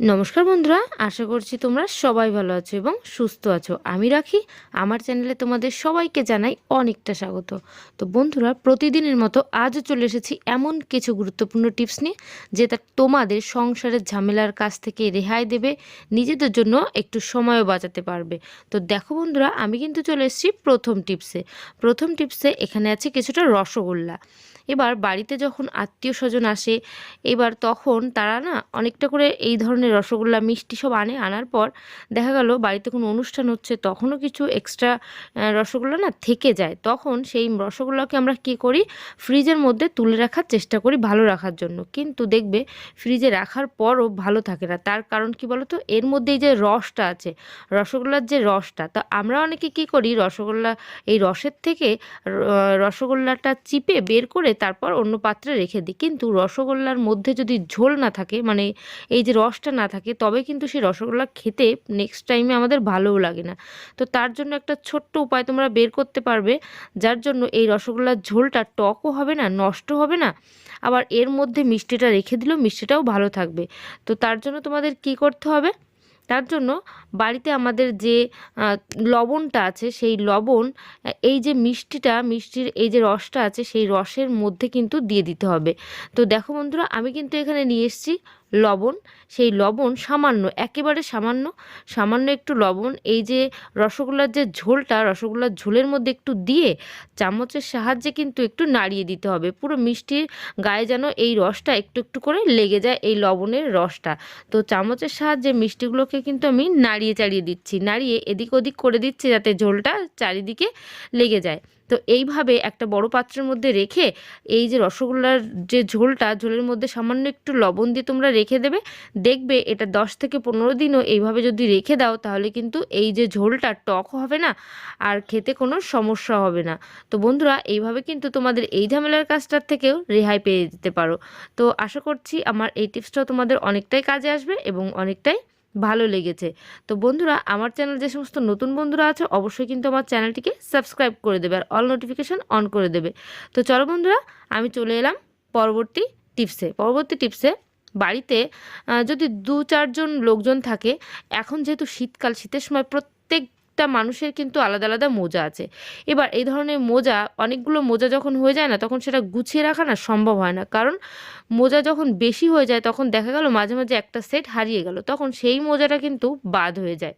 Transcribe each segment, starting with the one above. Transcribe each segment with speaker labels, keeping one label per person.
Speaker 1: নমস্কার বন্ধুরা, আশা করছি তোমরা সবাই ভালো আছো এবং সুস্থ আছো। আমি রাখি, আমার চ্যানেলে তোমাদের সবাইকে জানাই অনেকটা স্বাগত। তো বন্ধুরা, প্রতিদিনের মতো আজও চলে এসেছি এমন কিছু গুরুত্বপূর্ণ টিপস নিয়ে, যেটা তোমাদের সংসারের ঝামেলার কাছ থেকে রেহাই দেবে, নিজেদের জন্য একটু সময়ও বাঁচাতে পারবে। তো দেখো বন্ধুরা, আমি কিন্তু চলে এসেছি প্রথম টিপসে। প্রথম টিপসে এখানে আছে কিছুটা রসগোল্লা। এবার বাড়িতে যখন আত্মীয় স্বজন আসে, এবার তখন তারা না অনেকটা করে এই ধরনের রসগোল্লা, মিষ্টি সব আনে। আনার পর দেখা গেল বাড়িতে কোনো অনুষ্ঠান হচ্ছে, তখনও কিছু এক্সট্রা রসগোল্লা না থেকে যায়। তখন সেই রসগোল্লাকে আমরা কী করি? ফ্রিজের মধ্যে তুলে রাখার চেষ্টা করি ভালো রাখার জন্য। কিন্তু দেখবে ফ্রিজে রাখার পরও ভালো থাকে না। তার কারণ কি বলতো? এর মধ্যে এই যে রসটা আছে, রসগোল্লার যে রসটা, তা আমরা অনেকে কি করি? রসগোল্লা, এই রসের থেকে রসগোল্লাটা চিপে বের করে তারপর অন্য পাত্রে রেখে দিই। কিন্তু রসগোল্লার মধ্যে যদি ঝোল না থাকে মানে এই যে রসটা না থাকে, তবে কিন্তু সেই রসগোল্লা খেতে নেক্সট টাইমে আমাদের ভালোও লাগে না। তো তার জন্য একটা ছোট্ট উপায় তোমরা বের করতে পারবে, যার জন্য এই রসগোল্লার ঝোলটা টকও হবে না নষ্ট হবে না। আবার এর মধ্যে মিষ্টিটা রেখে দিলেও মিষ্টিটাও ভালো থাকবে। তো তার জন্য তোমাদের কি করতে হবে? তার জন্য বাড়িতে আমাদের যে লবণটা আছে, সেই লবণ এই যে মিষ্টিটা, মিষ্টির এই যে রসটা আছে, সেই রসের মধ্যে কিন্তু দিয়ে দিতে হবে। তো দেখো বন্ধুরা, আমি কিন্তু এখানে নিয়ে এসেছি লবণ, সেই লবণ সামান্য, একেবারে সামান্য সামান্য একটু লবণ, এই যে রসগোল্লার যে ঝোলটা, রসগোল্লার ঝোলের মধ্যে একটু দিয়ে চামচের সাহায্যে কিন্তু একটু নাড়িয়ে দিতে হবে। পুরো মিষ্টির গায়ে যেন এই রসটা একটু একটু করে লেগে যায়, এই লবণের রসটা। তো চামচের সাহায্যে মিষ্টিগুলোকে কিন্তু আমি নাড়িয়ে, চাড়িয়ে দিচ্ছি। নাড়িয়ে এদিক ওদিক করে দিচ্ছি যাতে ঝোলটা চারিদিকে লেগে যায়। তো এইভাবে একটা বড় পাত্রের মধ্যে রেখে এই যে রসগোল্লার যে ঝোলটা, ঝোলের মধ্যে সামান্য একটু লবণ দিয়ে তোমরা রেখে দেবে। দেখবে এটা দশ থেকে পনেরো দিনও এইভাবে যদি রেখে দাও, তাহলে কিন্তু এই যে ঝোলটা টক হবে না আর খেতে কোনো সমস্যা হবে না। তো বন্ধুরা, এইভাবে কিন্তু তোমাদের এই ঝামেলার কাজটার থেকেও রেহাই পেয়ে যেতে পারো। তো আশা করছি আমার এই টিপসটাও তোমাদের অনেকটাই কাজে আসবে এবং অনেকটাই ভালো লেগেছে। তো বন্ধুরা, আমার চ্যানেল যে সমস্ত নতুন বন্ধুরা আছে, অবশ্যই কিন্তু আমার চ্যানেলটিকে সাবস্ক্রাইব করে দেবে আর অল নোটিফিকেশান অন করে দেবে। তো চলো বন্ধুরা, আমি চলে এলাম পরবর্তী টিপসে। পরবর্তী টিপসে, বাড়িতে যদি দু চারজন লোকজন থাকে, এখন যেহেতু শীতকাল, শীতের সময় প্রত্যেক প্রত্যেকটা মানুষের কিন্তু আলাদা আলাদা মোজা আছে। এবার এই ধরনের মোজা, অনেকগুলো মোজা যখন হয়ে যায় না, তখন সেটা গুছিয়ে রাখা না সম্ভব হয় না। কারণ মোজা যখন বেশি হয়ে যায়, তখন দেখা গেল মাঝে মাঝে একটা সেট হারিয়ে গেল, তখন সেই মোজাটা কিন্তু বাদ হয়ে যায়।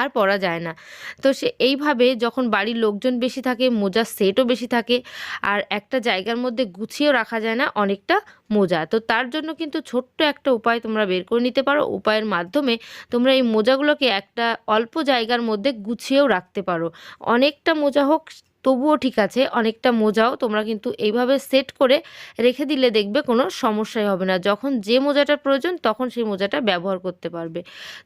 Speaker 1: আর পরা যায় না। তো সে এইভাবে যখন বাড়ির লোকজন বেশি থাকে মোজার সেটও বেশি থাকে, আর একটা জায়গার মধ্যে গুছিয়েও রাখা যায় না অনেকটা মোজা। তো তার জন্য কিন্তু ছোট্ট একটা উপায় তোমরা বের করে নিতে পারো। উপায়ের মাধ্যমে তোমরা এই মোজাগুলোকে একটা অল্প জায়গার মধ্যে গুছিয়েও রাখতে পারো। অনেকটা মোজা হোক তবুও ঠিক আছে, অনেকটা মোজাও তোমরা কিন্তু এইভাবে সেট করে রেখে দিলে দেখবে কোনো সমস্যাই হবে না। যখন যে মোজাটার প্রয়োজন তখন সেই মোজাটা ব্যবহার করতে পারবে।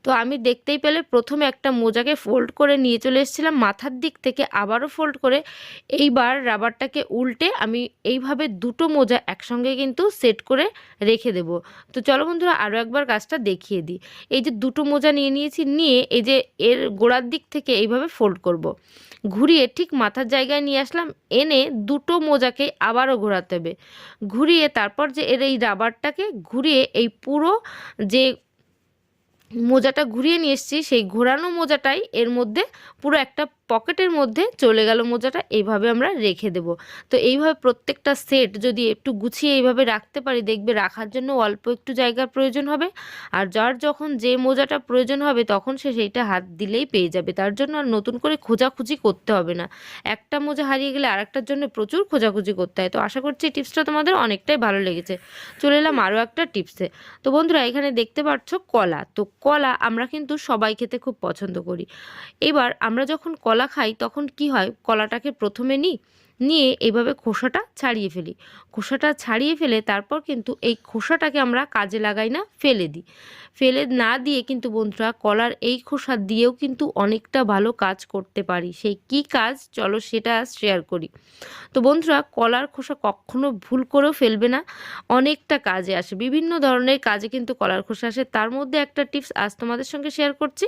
Speaker 1: তো আমি দেখতেই পেলে প্রথমে একটা মোজাকে ফোল্ড করে নিয়ে চলে এসেছিলাম। মাথার দিক থেকে আবারও ফোল্ড করে এইবার রাবারটাকে উল্টে আমি এইভাবে দুটো মোজা একসঙ্গে কিন্তু সেট করে রেখে দেব। তো চলো বন্ধুরা আরও একবার কাজটা দেখিয়ে দিই। এই যে দুটো মোজা নিয়ে নিয়েছি, নিয়ে এই যে এর গোড়ার দিক থেকে এইভাবে ফোল্ড করব। ঘুরিয়ে ঠিক মাথার জায়গায় নিয়ে আসলাম, এনে দুটো মোজাকে আবারও ঘোরাতে হবে। ঘুরিয়ে তারপর যে এর এই রাবারটাকে ঘুরিয়ে এই পুরো যে মোজাটা ঘুরিয়ে নিয়ে এসেছি, সেই ঘোরানো মোজাটাই এর মধ্যে পুরো একটা পকেটের মধ্যে চলে গেল মোজাটা, এইভাবে আমরা রেখে দেব। তো এইভাবে প্রত্যেকটা সেট যদি একটু গুছিয়ে এইভাবে রাখতে পারি, দেখবে রাখার জন্য অল্প একটু জায়গার প্রয়োজন হবে। আর যার যখন যে মোজাটা প্রয়োজন হবে, তখন সে সেইটা হাত দিলেই পেয়ে যাবে। তার জন্য আর নতুন করে খোঁজাখুঁজি করতে হবে না। একটা মোজা হারিয়ে গেলে আরেকটার জন্য প্রচুর খোঁজাখুঁজি করতে হয়। তো আশা করছি এই টিপসটা তোমাদের অনেকটাই ভালো লেগেছে। চলে এলাম আরও একটা টিপসে। তো বন্ধুরা, এখানে দেখতে পাচ্ছ কলা। তো কলা আমরা কিন্তু সবাই খেতে খুব পছন্দ করি। এবার আমরা যখন কলা খাই, তখন কি হয়? কলাটাকে প্রথমে নিই নিয়ে এইভাবে খোসাটা ছাড়িয়ে ফেলি। খোসাটা ছাড়িয়ে ফেলে তারপর কিন্তু এই খোসাটাকে আমরা কাজে লাগাই না, ফেলে দিই। ফেলে না দিয়ে কিন্তু বন্ধুরা, কলার এই খোসা দিয়েও কিন্তু অনেকটা ভালো কাজ করতে পারি। সেই কি কাজ? চলো সেটা শেয়ার করি। তো বন্ধুরা, কলার খোসা কখনো ভুল করেও ফেলবে না, অনেকটা কাজে আসে। বিভিন্ন ধরনের কাজে কিন্তু কলার খোসা আসে। তার মধ্যে একটা টিপস আজ তোমাদের সঙ্গে শেয়ার করছি।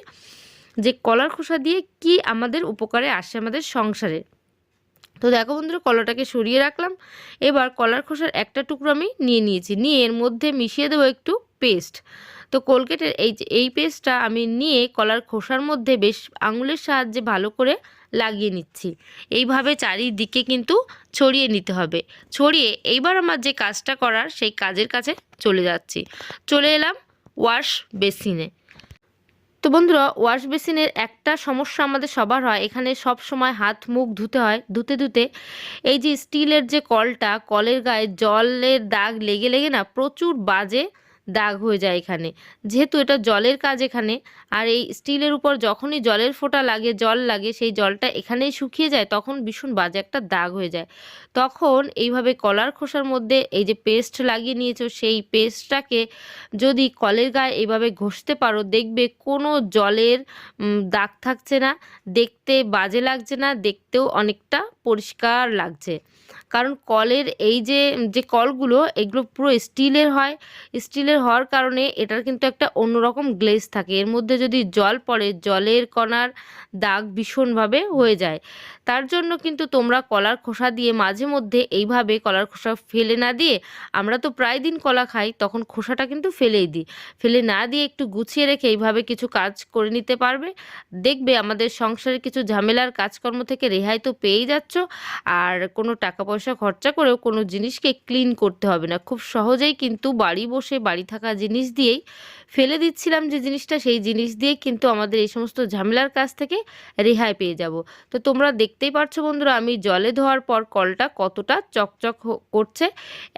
Speaker 1: যে কলার খোসা দিয়ে কি আমাদের উপকারে আসে আমাদের সংসারে। তো দেখো বন্ধুরা, কলাটাকে সরিয়ে রাখলাম। এবার কলার খোসার একটা টুকরো আমি নিয়ে নিয়েছি। নিয়ে এর মধ্যে মিশিয়ে দেবো একটু পেস্ট। তো কোলগেটের এই এই পেস্টটা আমি নিয়ে কলার খোসার মধ্যে বেশ আঙুলের সাহায্যে ভালো করে লাগিয়ে নিচ্ছি। এইভাবে চারিদিকে কিন্তু ছড়িয়ে নিতে হবে। ছড়িয়ে এইবার আমার যে কাজটা করার, সেই কাজের কাছে চলে যাচ্ছি। চলে এলাম ওয়াশ বেসিনে। তো বন্ধুরা ওয়াশ বেসিনের একটা সমস্যা আমাদের সবার হয়। এখানে সব সময় হাত, মুখ ধুতে হয়, ধুতে ধুতে। এই যে স্টিলের যে কলটা, কলের গায়ে জলের দাগ লেগে লেগে না প্রচুর বাজে। দাগ হয়ে যায় এখানে। যেহেতু এটা জলের কাজ এখানে, আর এই স্টিলের উপর যখনই জলের ফোঁটা লাগে, জল লাগে, সেই জলটা এখানেই শুকিয়ে যায়, তখন ভীষণ বাজে একটা দাগ হয়ে যায়। তখন এইভাবে কলার খোসার মধ্যে এই যে পেস্ট লাগিয়ে নিয়েছো, সেই পেস্টটাকে যদি কলের গায়ে এইভাবে ঘষতে পারো, দেখবে কোনো জলের দাগ থাকছে না, দেখতে বাজে লাগছে না, দেখতেও অনেকটা পরিষ্কার লাগছে। কারণ কলের এই যে যে কলগুলো, এগুলো পুরো স্টিলের হয়। স্টিলের হওয়ার কারণে এটার কিন্তু একটা অন্যরকম গ্লেজ থাকে। এর মধ্যে যদি জল পড়ে, জলের কণার দাগ ভীষণভাবে হয়ে যায়। তার জন্য কিন্তু তোমরা কলার খোসা দিয়ে মাঝে মধ্যে এইভাবে কলার খোসা ফেলে না দিয়ে, আমরা তো প্রায় দিন কলা খাই, তখন খোসাটা কিন্তু ফেলেই দিই। ফেলে না দিয়ে একটু গুছিয়ে রেখে এইভাবে কিছু কাজ করে নিতে পারবে। দেখবে আমাদের সংসারের কিছু ঝামেলার কাজকর্ম থেকে রেহাই তো পেয়েই যাচ্ছ। আর কোনো টাকা পয়সা খরচা করেও কোনো জিনিসকে ক্লিন করতে হবে না। খুব সহজেই কিন্তু বাড়ি বসে বাড়ি থাকা জিনিস দিয়েই ফেলে দিচ্ছিলাম যে জিনিসটা, সেই জিনিস দিয়ে কিন্তু আমাদের এই সমস্ত ঝামেলার কাছ থেকে রেহাই পেয়ে যাব। তো তোমরা দেখতেই পারছ বন্ধুরা, আমি জলে ধোয়ার পর কলটা কতটা চকচক করছে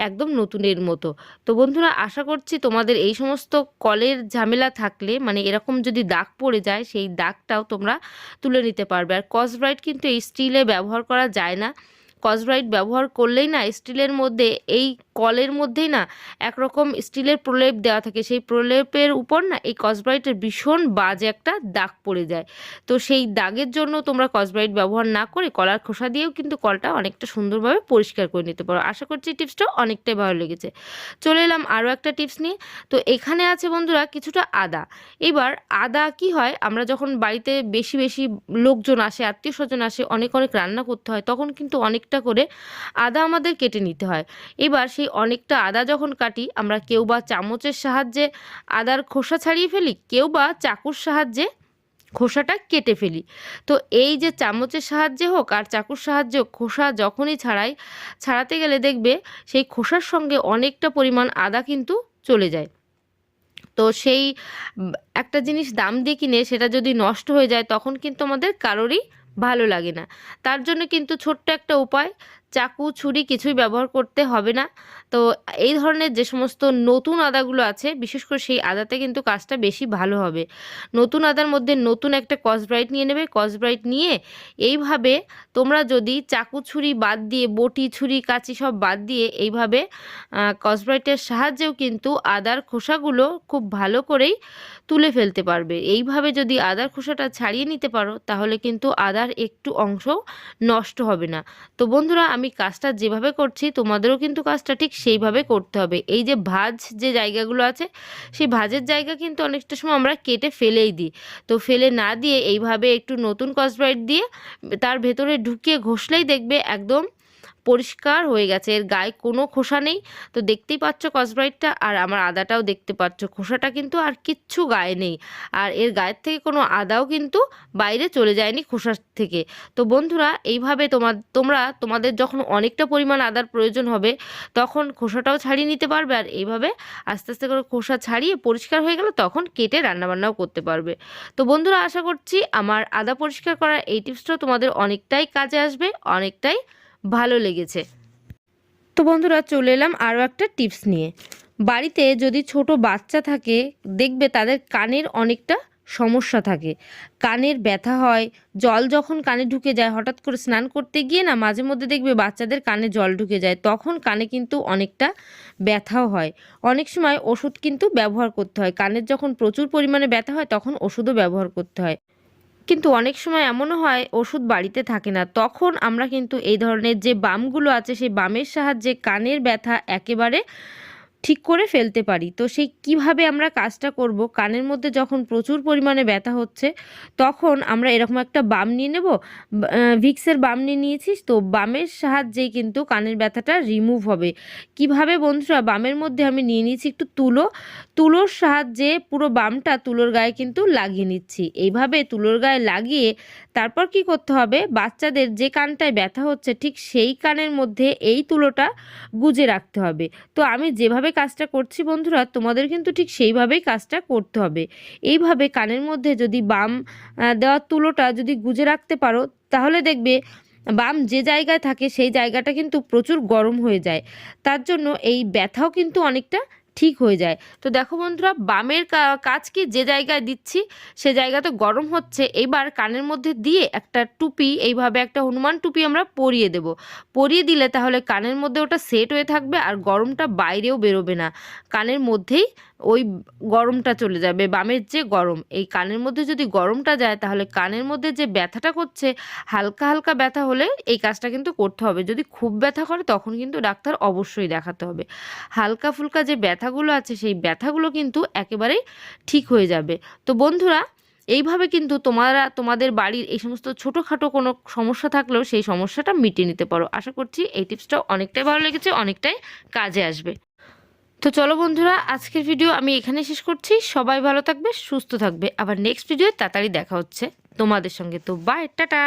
Speaker 1: একদম নতুনের মতো। তো বন্ধুরা, আশা করছি তোমাদের এই সমস্ত কলের ঝামেলা থাকলে মানে এরকম যদি দাগ পড়ে যায়, সেই দাগটাও তোমরা তুলে নিতে পারবে। আর কসব্রাইট কিন্তু এই স্টিলে ব্যবহার করা যায় না। কসব্রাইট ব্যবহার করলেই না স্টিলের মধ্যে, এই কলের মধ্যেই না একরকম স্টিলের প্রলেপ দেওয়া থাকে। সেই প্রলেপের উপর না এই কসব্রাইটের ভীষণ বাজে একটা দাগ পড়ে যায়। তো সেই দাগের জন্য তোমরা কসব্রাইট ব্যবহার না করে কলার খোসা দিয়েও কিন্তু কলটা অনেকটা সুন্দরভাবে পরিষ্কার করে নিতে পারো। আশা করছি টিপসটা অনেকটাই ভালো লেগেছে। চলে এলাম আরও একটা টিপস নিয়ে। তো এখানে আছে বন্ধুরা কিছুটা আদা। এবার আদা কি হয়? আমরা যখন বাড়িতে বেশি বেশি লোকজন আসে, আত্মীয় স্বজন আসে, অনেক অনেক রান্না করতে হয়, তখন কিন্তু অনেকটা করে আদা আমাদের কেটে নিতে হয়। এবার সেই অনেকটা আদা যখন কাটি, আমরা কেউ বা চামচের সাহায্যে আদার খোসা ছাড়িয়ে ফেলি, কেউ বা চাকুর সাহায্যে খোসাটা কেটে ফেলি। তো এই যে চামচের সাহায্যে হোক আর চাকুর সাহায্যে খোসা যখনই ছাড়াই, ছাড়াতে গেলে দেখবে সেই খোসার সঙ্গে অনেকটা পরিমাণ আদা কিন্তু চলে যায়। তো সেই, একটা জিনিস দাম দিয়ে কিনে সেটা যদি নষ্ট হয়ে যায়, তখন কিন্তু আমাদের কারোরই ভালো লাগে না। তার জন্য কিন্তু ছোট্ট একটা উপায় চাকু, ছুরি কিছুই ব্যবহার করতে হবে না। তো এই ধরনের যে সমস্ত নতুন আদাগুলো আছে, বিশেষ করে সেই আদাতে কিন্তু কাজটা বেশি ভালো হবে। নতুন আদার মধ্যে নতুন একটা কসব্রাইট নিয়ে নেবে। কসব্রাইট নিয়ে এইভাবে তোমরা যদি চাকু, ছুরি বাদ দিয়ে, বটি, ছুরি, কাঁচি সব বাদ দিয়ে এইভাবে কসব্রাইটের সাহায্যেও কিন্তু আদার খোসাগুলো খুব ভালো করেই তুলে ফেলতে পারবে। এইভাবে যদি আদার খোসাটা ছাড়িয়ে নিতে পারো, তাহলে কিন্তু আদার একটু অংশ নষ্ট হবে না। তো বন্ধুরা, আমি কাজটা যেভাবে করছি, তোমাদেরও কিন্তু কাজটা ঠিক সেইভাবে করতে হবে। এই যে ভাজ যে জায়গাগুলো আছে, সেই ভাজের জায়গা কিন্তু অনেকটা সময় আমরা কেটে ফেলেই দিই। তো ফেলে না দিয়ে এইভাবে একটু নতুন কসব্রাইট দিয়ে তার ভেতরে ঢুকিয়ে ঘষলেই দেখবে একদম পরিষ্কার হয়ে গেছে। এর গায়ে কোনো খোসা নেই। তো দেখতেই পাচ্ছ কসব্রাইটটা আর আমার আদাটাও দেখতে পাচ্ছ। খোসাটা কিন্তু আর কিচ্ছু গায়ে নেই। আর এর গায়ের থেকে কোনো আদাও কিন্তু বাইরে চলে যায়নি খোসার থেকে। তো বন্ধুরা, এইভাবে তোমার তোমরা, তোমাদের যখন অনেকটা পরিমাণ আদার প্রয়োজন হবে, তখন খোসাটাও ছাড়িয়ে নিতে পারবে। আর এইভাবে আস্তে আস্তে করে খোসা ছাড়িয়ে পরিষ্কার হয়ে গেলে তখন কেটে রান্নাবান্নাও করতে পারবে। তো বন্ধুরা, আশা করছি আমার আদা পরিষ্কার করার এই টিপসটাও তোমাদের অনেকটাই কাজে আসবে, অনেকটাই ভালো লেগেছে। তো বন্ধুরা, চলে এলাম আরও একটা টিপস নিয়ে। বাড়িতে যদি ছোট বাচ্চা থাকে, দেখবে তাদের কানের অনেকটা সমস্যা থাকে। কানের ব্যথা হয়, জল যখন কানে ঢুকে যায়, হঠাৎ করে স্নান করতে গিয়ে না মাঝে মধ্যে দেখবে বাচ্চাদের কানে জল ঢুকে যায়, তখন কানে কিন্তু অনেকটা ব্যথাও হয়। অনেক সময় ওষুধ কিন্তু ব্যবহার করতে হয়। কানের যখন প্রচুর পরিমাণে ব্যথা হয়, তখন ওষুধও ব্যবহার করতে হয়। কিন্তু অনেক সময় এমনও হয়, ওষুধ বাড়িতে থাকে না। তখন আমরা কিন্তু এই ধরনের যে বামগুলো আছে, সেই বামের সাহায্যে কানের ব্যথা একেবারে ঠিক করে ফেলতে পারি। তো সেই কীভাবে আমরা কাজটা করব? কানের মধ্যে যখন প্রচুর পরিমাণে ব্যথা হচ্ছে, তখন আমরা এরকম একটা বাম নিয়ে নেব। ভিক্সের বাম নিয়ে নিয়েছিস তো বামের সাহায্যেই কিন্তু কানের ব্যথাটা রিমুভ হবে। কীভাবে বন্ধুরা, বামের মধ্যে আমি নিয়ে নিয়েছি একটু তুলো। তুলোর সাহায্যে পুরো বামটা তুলোর গায়ে কিন্তু লাগিয়ে নিচ্ছি। এইভাবে তুলোর গায়ে লাগিয়ে তারপর কি করতে হবে? বাচ্চাদের যে কানটায় ব্যথা হচ্ছে, ঠিক সেই কানের মধ্যে এই তুলোটা গুজে রাখতে হবে। তো আমি যেভাবে কাজটা করছি বন্ধুরা, তোমাদের কিন্তু ঠিক সেইভাবেই কাজটা করতে হবে। এইভাবে কানের মধ্যে যদি বাম দেওয়ার তুলোটা যদি গুজে রাখতে পারো, তাহলে দেখবে বাম যে জায়গায় থাকে সেই জায়গাটা কিন্তু প্রচুর গরম হয়ে যায়। তার জন্য এই ব্যথাও কিন্তু অনেকটা ঠিক হয়ে যায়। তো দেখো বন্ধুরা, বামের কাজ কি যে জায়গায় দিচ্ছি, সে জায়গা তো গরম হচ্ছে, এবার কানের মধ্যে দিয়ে একটা টুপি, এইভাবে একটা হনুমান টুপি আমরা পরিয়ে দেব। পরিয়ে দিলে তাহলে কানের মধ্যে ওটা সেট হয়ে থাকবে আর গরমটা বাইরেও বেরোবে না। কানের মধ্যেই ওই গরমটা চলে যাবে, বামের যে গরম। এই কানের মধ্যে যদি গরমটা যায়, তাহলে কানের মধ্যে যে ব্যথাটা করছে, হালকা হালকা ব্যথা হলে এই কাজটা কিন্তু করতে হবে। যদি খুব ব্যথা করে, তখন কিন্তু ডাক্তার অবশ্যই দেখাতে হবে। হালকা ফুলকা যে ব্যথাগুলো আছে, সেই ব্যথাগুলো কিন্তু একেবারেই ঠিক হয়ে যাবে। তো বন্ধুরা, এইভাবে কিন্তু তোমরা, তোমাদের বাড়ির এই সমস্ত ছোটোখাটো কোনো সমস্যা থাকলেও সেই সমস্যাটা মিটিয়ে নিতে পারো। আশা করছি এই টিপসটা অনেকটাই ভালো লেগেছে, অনেকটাই কাজে আসবে। তো চলো বন্ধুরা, আজকের ভিডিও আমি এখানে শেষ করছি। সবাই ভালো থাকবে, সুস্থ থাকবে। আবার নেক্সট ভিডিও তাড়াতাড়ি দেখা হচ্ছে তোমাদের সঙ্গে। তো বাই টাটা!